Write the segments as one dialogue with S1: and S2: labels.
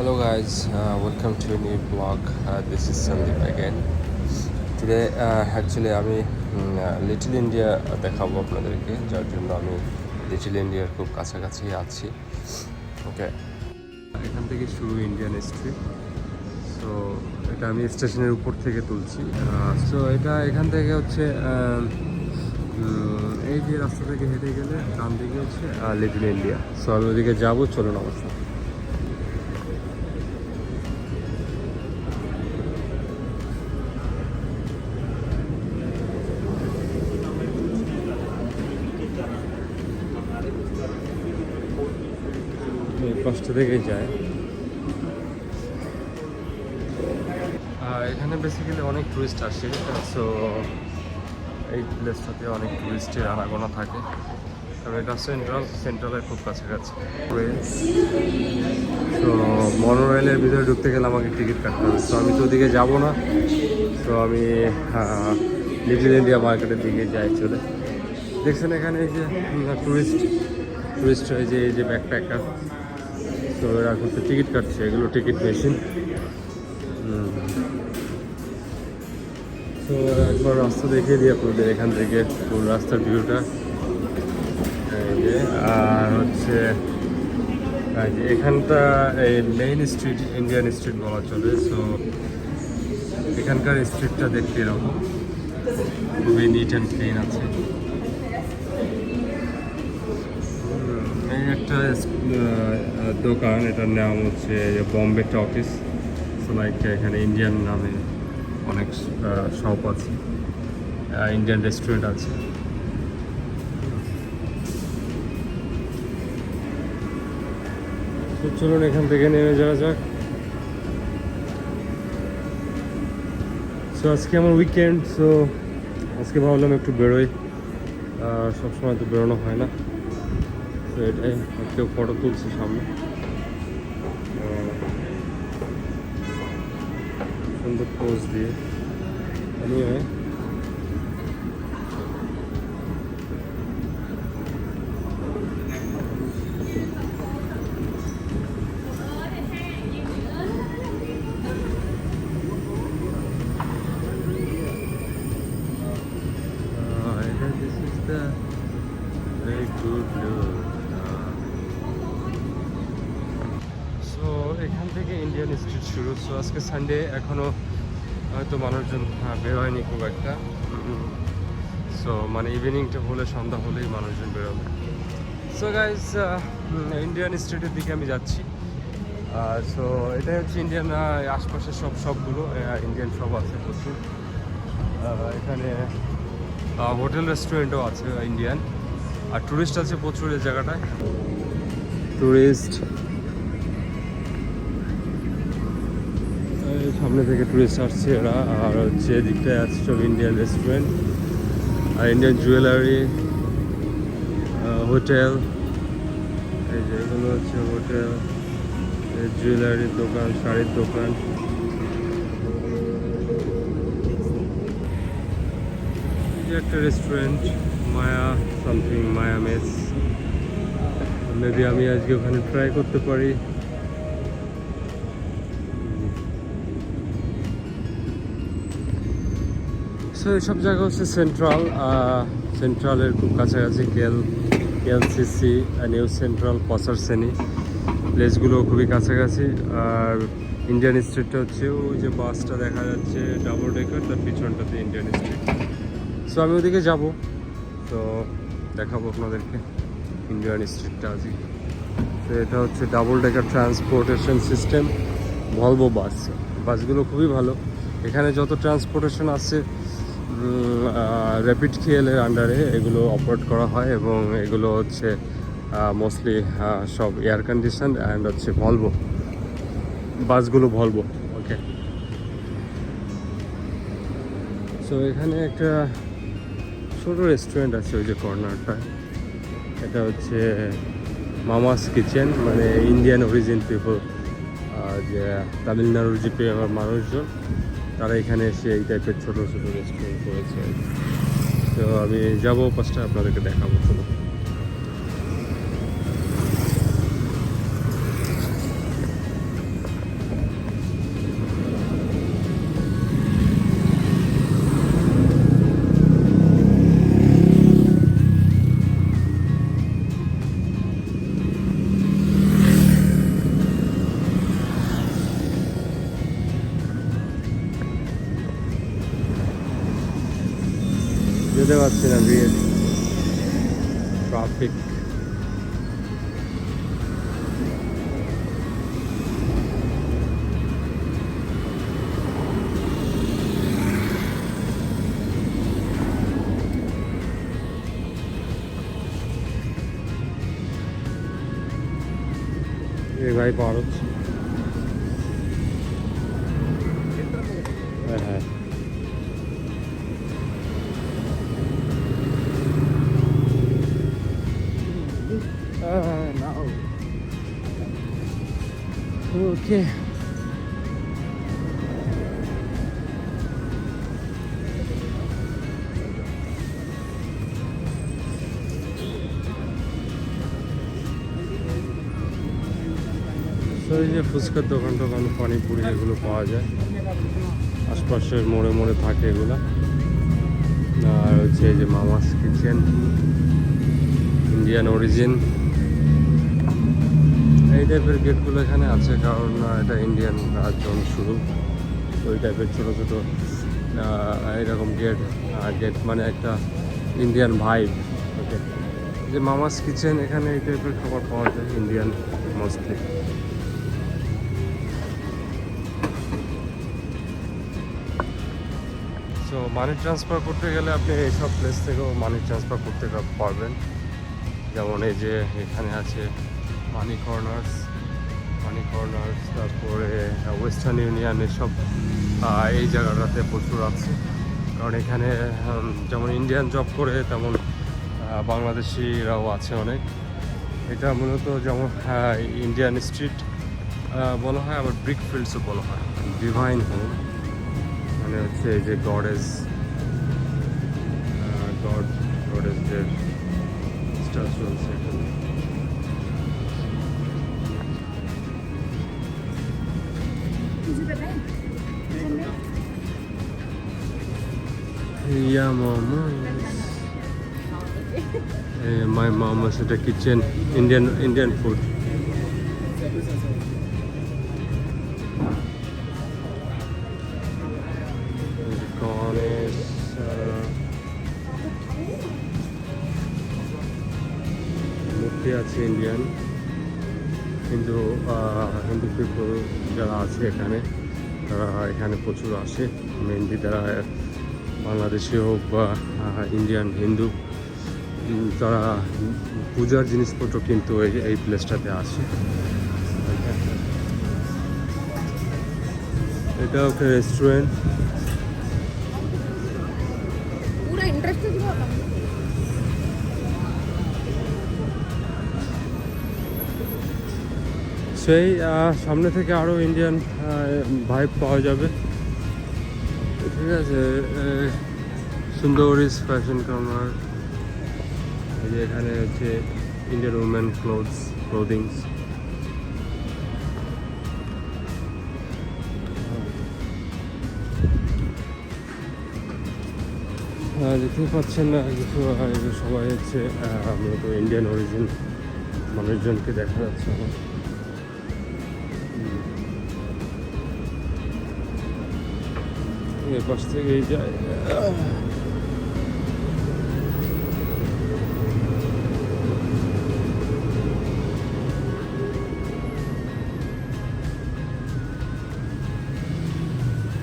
S1: Hello guys, uh, welcome to a new vlog. Uh, this is Sandeep again. Today uh, actually আমি little India দেখাবো আপনাদেরকে যার জন্য আমি লিটল ইন্ডিয়ার খুব কাছাকাছি আছি। ওকে এখান থেকে শুরু ইন্ডিয়ান স্ট্রিট সো এটা আমি স্টেশনের উপর থেকে তুলছি। সো এটা এখান থেকে হচ্ছে এই যে রাস্তা থেকে হেঁটে গেলে ডান দিকে হচ্ছে লিটল ইন্ডিয়া সো আমি ওদিকে যাব চলুন অবস্থা এই পাঁচটা থেকে যায়। আর এখানে বেসিক্যালি অনেক টুরিস্ট আসে সো এই প্লেসটাতে অনেক টুরিস্টের আনাগোনা থাকে। তবে এটা সেন্ট্রাল সেন্ট্রালের খুব কাছাকাছি। তো মনোরেলের ভিতরে ঢুকতে গেলে আমাকে টিকিট কাটতে হবে। তো আমি তো ওদিকে যাব না। তো আমি লিটল ইন্ডিয়া মার্কেটের দিকে যাই চলে। দেখছেন এখানে এই যে টুরিস্ট টুরিস্ট হয়ে যে এই যে ব্যাকপ্যাকার তো এরা করতে টিকিট কাটছে, এগুলো টিকিট মেশিন। তো একবার রাস্তা দেখিয়ে দিই আপনাদের এখান থেকে পুরো রাস্তার ভিউটা। আর হচ্ছে এখানটা এই মেইন স্ট্রিট ইন্ডিয়ান স্ট্রিট বলা চলে সো এখানকার স্ট্রিটটা দেখতে এরকম। খুবই নিট অ্যান্ড ক্লিন আছে। একটা দোকান, এটার নাম হচ্ছে বম্বে টকিস সো লাইক এখানে ইন্ডিয়ান নামে অনেক শপ আছে। ইন্ডিয়ান রেস্টুরেন্ট আছে। চলুন এখান থেকে নেমে যাওয়া যাক। সো আজকে আমার উইকেন্ড সো আজকে ভাবলাম একটু বেরোই। সবসময় তো বেরোনো হয় না। তো এটাই কেউ ফটো তুলছে সামনে। Good look. সো এখান থেকে ইন্ডিয়ান স্ট্রিট শুরু। সো আজকে সানডে এখনও হয়তো মানুষজন আহ, বের হয়নি খুব একটা। সো মানে ইভিনিংটা হলে সন্ধ্যা হলেই মানুষজন বেরোবে সো গাইজ ইন্ডিয়ান স্টেটের দিকে আমি যাচ্ছি। সো এটাই হচ্ছে ইন্ডিয়ান আশপাশের সব সবগুলো ইন্ডিয়ান সব আছে প্রচুর। এখানে হোটেল রেস্টুরেন্টও আছে ইন্ডিয়ান আর টুরিস্ট আছে প্রচুর এই জায়গাটায়। টুরিস্ট সামনে থেকে টুরিস্ট আসছে এরা। আর হচ্ছে এদিকটায় আছে সব ইন্ডিয়ান রেস্টুরেন্ট আর ইন্ডিয়ান জুয়েলারি হোটেল এই যে এগুলো হচ্ছে হোটেল জুয়েলারির দোকান, শাড়ির দোকান। একটা restaurant Maya something Maya mess maybe আমি আজকে ওখানে ট্রাই করতে পারি। সো এইসব জায়গা হচ্ছে সেন্ট্রাল সেন্ট্রালের খুব কাছাকাছি কেল কেএলসিসি নিউ সেন্ট্রাল পসার শ্রেণি। প্লেসগুলো খুবই কাছাকাছি। আর ইন্ডিয়ান স্ট্রিটটা হচ্ছে ওই যে বাসটা দেখা যাচ্ছে ডাবল ডেকার তার পিছনটাতে ইন্ডিয়ান স্ট্রিট সো আমি ওদিকে যাব। তো দেখাবো আপনাদেরকে ইন্ডিয়ান স্ট্রিটটা আজকে। তো এটা হচ্ছে double decker transportation system Volvo bus বাসগুলো খুবই ভালো। এখানে যত ট্রান্সপোর্টেশন আছে র্যাপিড খেয়েলের আন্ডারে এগুলো অপারেট করা হয় এবং এগুলো হচ্ছে মোস্টলি সব এয়ার কন্ডিশন অ্যান্ড হচ্ছে ভলভো বাসগুলো ভলভো ওকে সো এখানে একটা ছোটো রেস্টুরেন্ট আছে ওই যে কর্নারটা এটা হচ্ছে মামাস কিচেন মানে ইন্ডিয়ান অরিজিন পিপল যে তামিলনাড়ুর যে মানুষজন। তারা এখানে এসে এই টাইপের ছোটো ছোটো রেস্টুরেন্ট করেছে। তো আমি যাব, পাঁচটা আপনাদেরকে দেখাবো। এই ভাই পার হচ্ছে হ্যাঁ হ্যাঁ
S2: Uh,
S1: তো এই যে ফুচকার দোকান টোকান, পানিপুরি এগুলো পাওয়া যায়, আশপাশের মোড়ে মোড়ে থাকে এগুলো। আর হচ্ছে এই যে মামাস কিচেন, ইন্ডিয়ান অরিজিন। এই টাইপের গেটগুলো এখানে আছে, কারণ এটা ইন্ডিয়ান জোন শুরু। ওই টাইপের ছোটো ছোটো এরকম গেট গেট মানে একটা ইন্ডিয়ান ভাইব। ওকে যে মামাস কিচেন, এখানে এই টাইপের খাবার পাওয়া যায়, ইন্ডিয়ান মোস্টলি মানি ট্রান্সফার করতে গেলে আপনি এইসব প্লেস থেকেও মানি ট্রান্সফার করতে পারবেন। যেমন এই যে এখানে আছে মানি কর্নার্স মানি কর্নার্স তারপরে ওয়েস্টার্ন ইউনিয়ন এসব এই জায়গাটাতে প্রচুর আছে। কারণ এখানে যেমন ইন্ডিয়ান জব করে, তেমন বাংলাদেশিরাও আছে অনেক। এটা মূলত যেমন ইন্ডিয়ান স্ট্রিট বলা হয়, আবার ব্রিক ফিল্ডসও বলা হয়। ডিভাইন হোম মানে হচ্ছে এই যে গডেস গড গডেসদের স্ট্যাচু আছে এখানে Yeah, mama. Hey, my mama's at a kitchen, Indian Indian food. Hindu people যারা আছে এখানে, তারা এখানে প্রচুর আসে। মেনলি তারা বাংলাদেশি হোক বা ইন্ডিয়ান হিন্দু তারা পূজার জিনিসপত্র কিন্তু এই এই প্লেসটাতে আসে। এটা একটা রেস্টুরেন্ট সেই সামনে থেকে আরও ইন্ডিয়ান ভাইব পাওয়া যাবে। ঠিক আছে সুন্দরিস ফ্যাশন কর্নার এই যে এখানে হচ্ছে ইন্ডিয়ান উমেন ক্লোথস ক্লোদিংস দেখতেই পাচ্ছেন না, কিছু সবাই হচ্ছে মূলত ইন্ডিয়ান অরিজিন মানুষজনকে দেখা যাচ্ছে আমার এ পাশ থেকেই যায়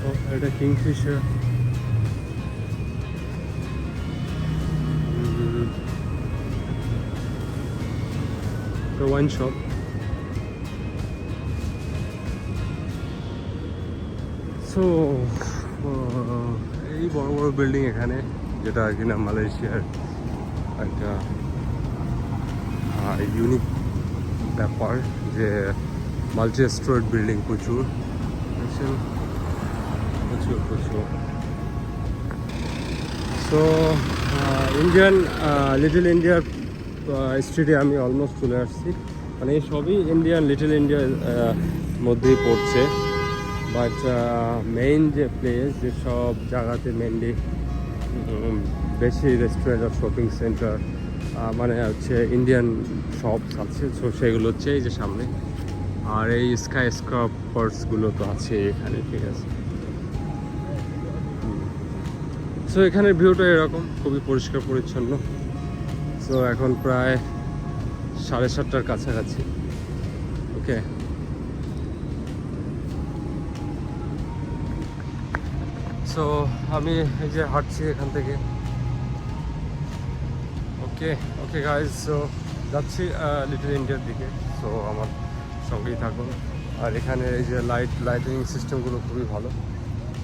S1: ও, এটা কিংফিশার ওয়াইন শপ সো এই বড় বড় বিল্ডিং এখানে, যেটা কিনা মালয়েশিয়ার একটা ইউনিক ব্যাপার যে মাল্টি স্টোরেড বিল্ডিং প্রচুর প্রচুর। প্রচুর সো ইন্ডিয়ান লিটল ইন্ডিয়ার স্ট্রিটে আমি অলমোস্ট চলে আসছি। মানে সবই ইন্ডিয়ান লিটল ইন্ডিয়ার মধ্যেই পড়ছে। বাট মেইন যে প্লেস যে সব জায়গাতে মেনলি বেশি রেস্টুরেন্ট আর শপিং সেন্টার মানে হচ্ছে ইন্ডিয়ান শপস আছে। সো সেগুলো হচ্ছে এই যে সামনে। আর এই স্কাই স্কার্পার্সগুলো তো আছে এখানে, ঠিক আছে। সো এখানের ভিউটা এরকম, খুবই পরিষ্কার, পরিচ্ছন্ন। সো এখন প্রায় সাড়ে সাতটার কাছাকাছি। ওকে সো আমি এই যে হাঁটছি এখান থেকে। ওকে ওকে গাইজ সো যাচ্ছি লিটল ইন্ডিয়ার দিকে। সো আমার সঙ্গেই থাকুন। আর এখানে এই যে লাইট লাইটিং সিস্টেমগুলো খুবই ভালো।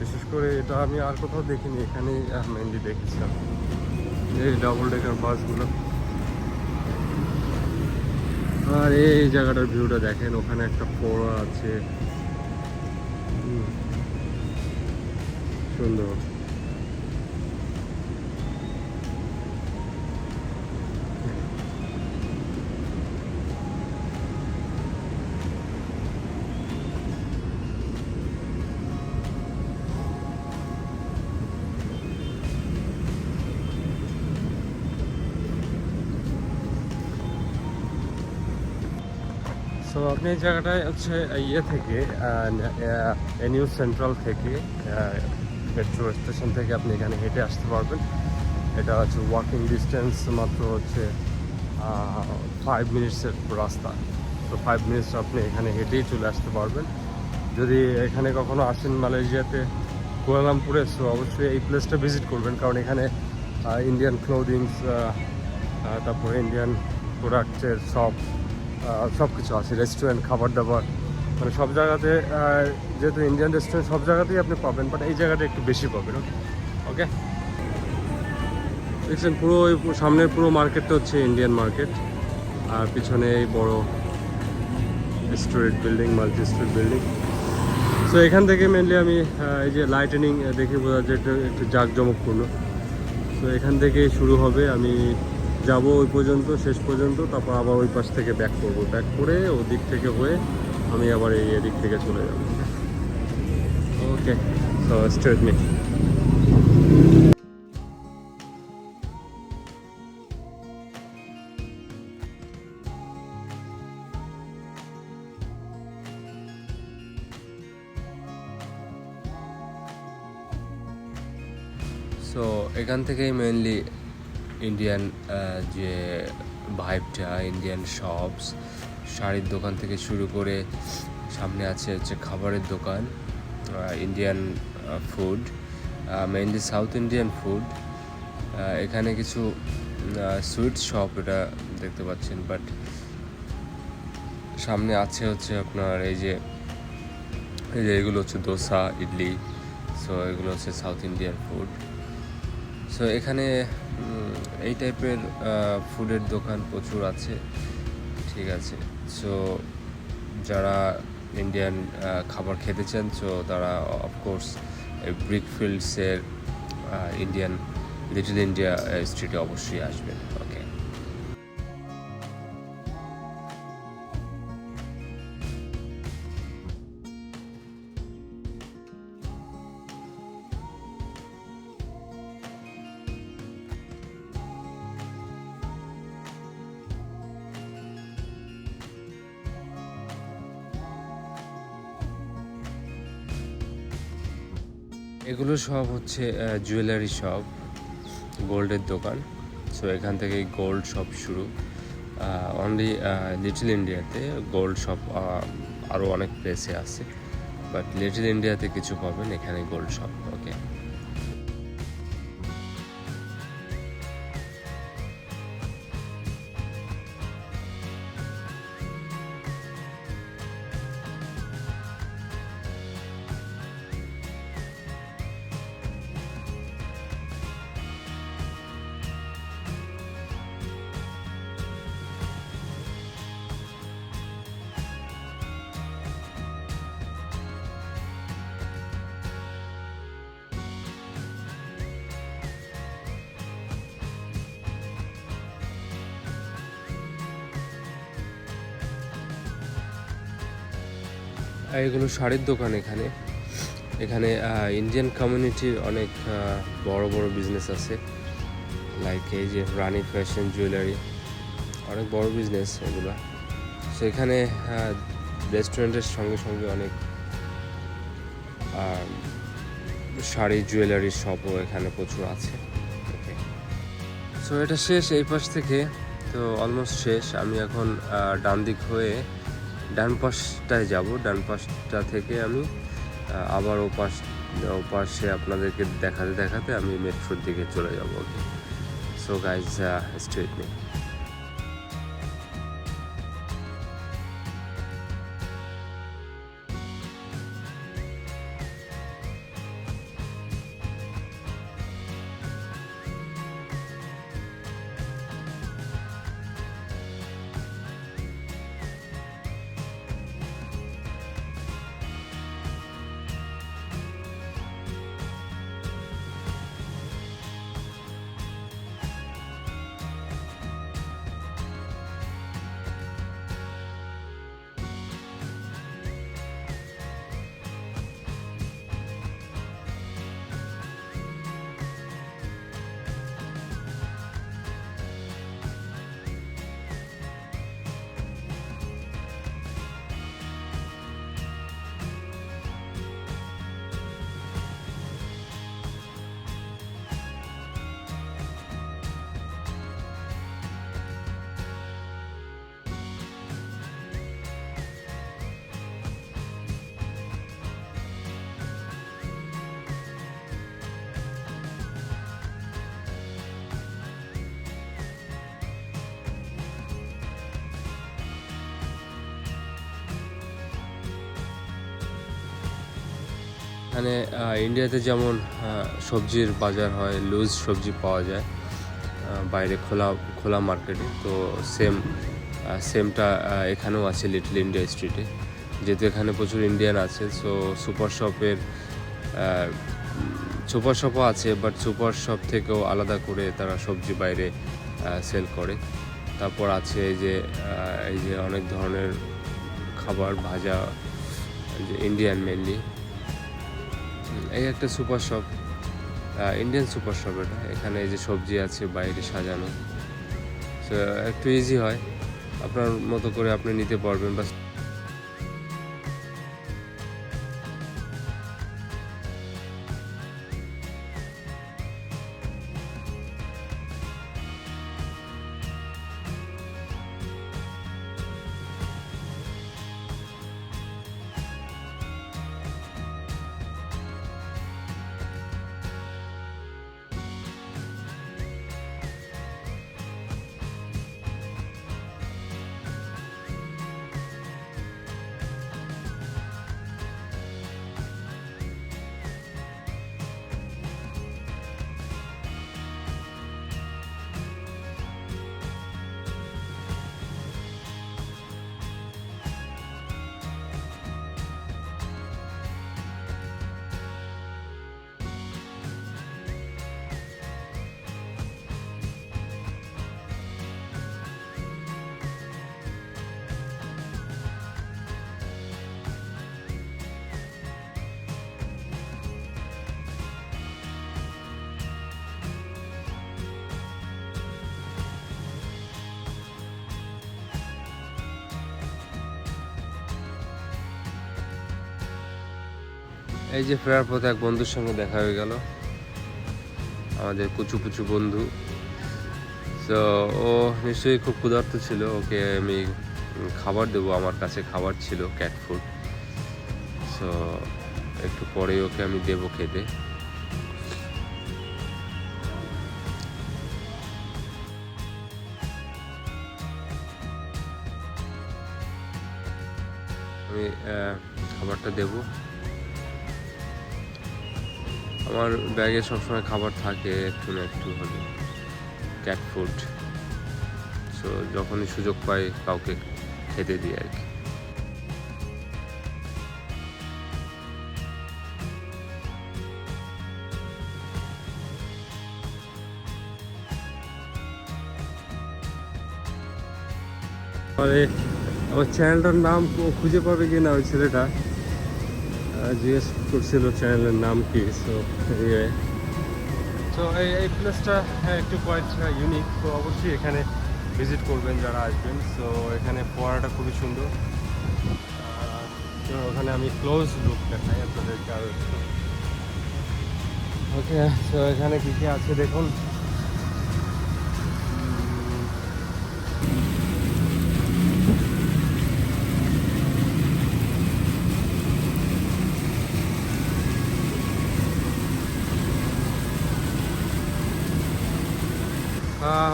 S1: বিশেষ করে এটা আমি আর কোথাও দেখিনি, এখানেই মেনলি দেখেছিলাম। এই ডাবল ডেকার বাসগুলো আর এই জায়গাটার ভিউটা দেখেন, ওখানে একটা ফোড়া আছে। সুন্দর। আপনি এই জায়গাটায় হচ্ছে ইয়ে থেকে এনইউ সেন্ট্রাল থেকে মেট্রো স্টেশন থেকে আপনি এখানে হেঁটে আসতে পারবেন। এটা হচ্ছে ওয়াকিং ডিস্টেন্স মাত্র হচ্ছে ফাইভ মিনিটসের রাস্তা। তো ফাইভ মিনিটস আপনি এখানে হেঁটেই চলে আসতে পারবেন। যদি এখানে কখনো আসেন মালয়েশিয়াতে, কুয়ালামপুরে সো অবশ্যই এই প্লেসটা ভিজিট করবেন। কারণ এখানে ইন্ডিয়ান ক্লোদিংস তারপরে ইন্ডিয়ান প্রোডাক্টের সব সব কিছু আছে। রেস্টুরেন্ট খাবার দাবার মানে সব জায়গাতে যেহেতু ইন্ডিয়ান রেস্টুরেন্ট সব জায়গাতেই আপনি পাবেন বাট এই জায়গাটা একটু বেশি পাবেন ওকে ওকে দেখছেন, পুরো ওই সামনের পুরো মার্কেটটা হচ্ছে ইন্ডিয়ান মার্কেট আর পিছনে এই বড় street building multi street building so এখান থেকে মেনলি আমি এই যে লাইটেনিং দেখে বোঝা একটু একটু জাঁকজমকপূর্ণ। তো এখান থেকে শুরু হবে, আমি যাব ওই পর্যন্ত, শেষ পর্যন্ত, তারপর আবার ওই পাশ থেকে ব্যাক করব। ব্যাক করে ওদিক থেকে হয়ে আমি আবার এই এদিক থেকে চলে যাব। Okay so state me so এখান থেকেই মেনলি ইন্ডিয়ান যে ভাইবটা ইন্ডিয়ান শপস শাড়ির দোকান থেকে শুরু করে সামনে আছে হচ্ছে খাবারের দোকান Indian food mainly south Indian food এখানে কিছু সুইট শপ এটা দেখতে পাচ্ছেন বাট সামনে আছে হচ্ছে আপনার এই যে এই যে এগুলো হচ্ছে দোসা, ইডলি সো এগুলো হচ্ছে সাউথ ইন্ডিয়ান ফুড সো এখানে এই টাইপের ফুডের দোকান প্রচুর আছে, ঠিক আছে। সো যারা ইন্ডিয়ান খাবার খেতে চান সো তারা অফকোর্স ব্রিকফিল্ডসের ইন্ডিয়ান লিটল ইন্ডিয়া স্ট্রিটে অবশ্যই আসবেন। এগুলো সব হচ্ছে জুয়েলারি শপ গোল্ডের দোকান। সো এখান থেকে গোল্ড শপ শুরু। অনলি লিটল ইন্ডিয়াতে গোল্ড শপ আরও অনেক প্লেসে আছে। বাট লিটল ইন্ডিয়াতে কিছু পাবেন, এখানে গোল্ড শপ ওকে এগুলো শাড়ির দোকান এখানে। এখানে ইন্ডিয়ান কমিউনিটির অনেক বড় বড় বিজনেস আছে। লাইক এই যে রানী ফ্যাশন জুয়েলারি অনেক বড় বিজনেস এগুলো। সো এখানে রেস্টুরেন্টের সঙ্গে সঙ্গে অনেক শাড়ি জুয়েলারি শপও এখানে প্রচুর আছে। সো এটা শেষ এই পাশ থেকে, তো অলমোস্ট শেষ। আমি এখন ডান দিক হয়ে ডান পাশটায় যাব। ডান পাশটা থেকে আমি আবার ওপাশ ওপাশে আপনাদেরকে দেখাতে দেখাতে আমি মেট্রোর দিকে চলে যাব। সো গাইজ স্ট্রেট মি এখানে ইন্ডিয়াতে যেমন সবজির বাজার হয় লুজ সবজি পাওয়া যায় বাইরে খোলা খোলা মার্কেটে তো সেম সেমটা এখানেও আছে লিটল ইন্ডিয়া স্ট্রিটে যেহেতু এখানে প্রচুর ইন্ডিয়ান আছে সো সুপার শপের সুপার শপও আছে বাট সুপার শপ থেকেও আলাদা করে তারা সবজি বাইরে সেল করে। তারপর আছে এই যে এই যে অনেক ধরনের খাবার, ভাজা, যে ইন্ডিয়ান মেনলি এই একটা super shop Indian super shop এটা। এখানে এই যে সবজি আছে, বাইরে সাজানো। একটু ইজি হয়। আপনার মতো করে আপনি নিতে পারবেন। বাস এই যে ফেরার পথে এক বন্ধুর সঙ্গে দেখা হয়ে গেল। আমাদের কুচু কুচু বন্ধু। তো ও নিশ্চয়ই খুব ক্ষুধার্ত ছিল। ওকে আমি খাবার দেবো। আমার কাছে খাবার ছিল ক্যাট ফুড সো একটু পরে ওকে আমি দেবো খেতে। আমি খাবারটা দেবো। আমার ব্যাগে সবসময় খাবার থাকে একটু না একটু হলে ক্যাট ফুড সো যখনই সুযোগ পাই কাউকে খেতে দিই আর কি। আমার চ্যানেলটার নাম খুঁজে পাবে কি না ওই ছেলেটা? জিজ্ঞেস করছিল চ্যানেলের নাম কি সো ইয়ে। তো এই এই প্লেসটা হ্যাঁ একটু কোয়াইট ইউনিক তো অবশ্যই এখানে ভিজিট করবেন যারা আসবেন। সো এখানে ফোয়ারাটা খুবই সুন্দর। তো ওখানে আমি ক্লোজ লুক দেখাই আপনাদেরকে আরও ওকে সো এখানে কী কী আছে দেখুন।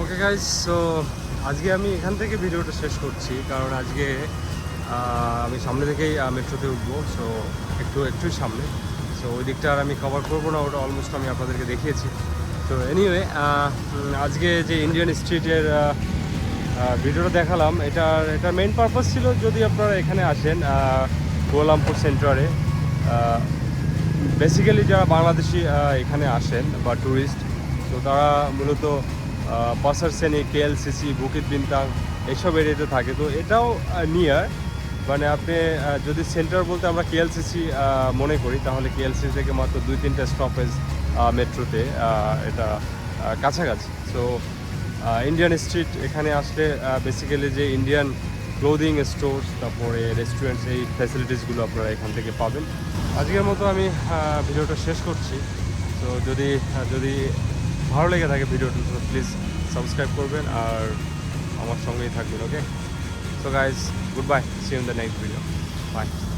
S1: ওকে গাইজ সো আজকে আমি এখান থেকে ভিডিওটা শেষ করছি কারণ আজকে আমি সামনে থেকেই মেট্রোতে উঠবো সো একটু একটু সামনে। সো ওই দিকটা আর আমি কভার করব না ওটা অলমোস্ট আমি আপনাদেরকে দেখিয়েছি। তো এনিওয়ে আজকে যে ইন্ডিয়ান স্ট্রিটের ভিডিওটা দেখালাম এটার এটার মেন পারপাস ছিল যদি আপনারা এখানে আসেন আহ, কুয়ালামপুর সেন্টারে বেসিক্যালি যারা বাংলাদেশি এখানে আসেন বা ট্যুরিস্ট তো তারা মূলত পাসার শ্রেণি কেএলসিসি বুকিত বিন্তাং এইসব এরিয়াতে থাকে। তো এটাও নিয়ার মানে আপনি যদি সেন্টার বলতে আমরা কেএলসিসি মনে করি, তাহলে কেএলসিসি থেকে মাত্র দুই, তিনটা স্টপেজ মেট্রোতে এটা কাছাকাছি। সো ইন্ডিয়ান স্ট্রিট এখানে আসলে বেসিক্যালি যে ইন্ডিয়ান ক্লোদিং স্টোর তারপরে রেস্টুরেন্টস এই ফ্যাসিলিটিসগুলো আপনারা এখান থেকে পাবেন। আজকের মতো আমি ভিডিওটা শেষ করছি। তো যদি যদি ভালো লেগে থাকে ভিডিওটা প্লিজ সাবস্ক্রাইব করবেন আর আমার সঙ্গেই থাকবেন okay so guys good bye see in the next video bye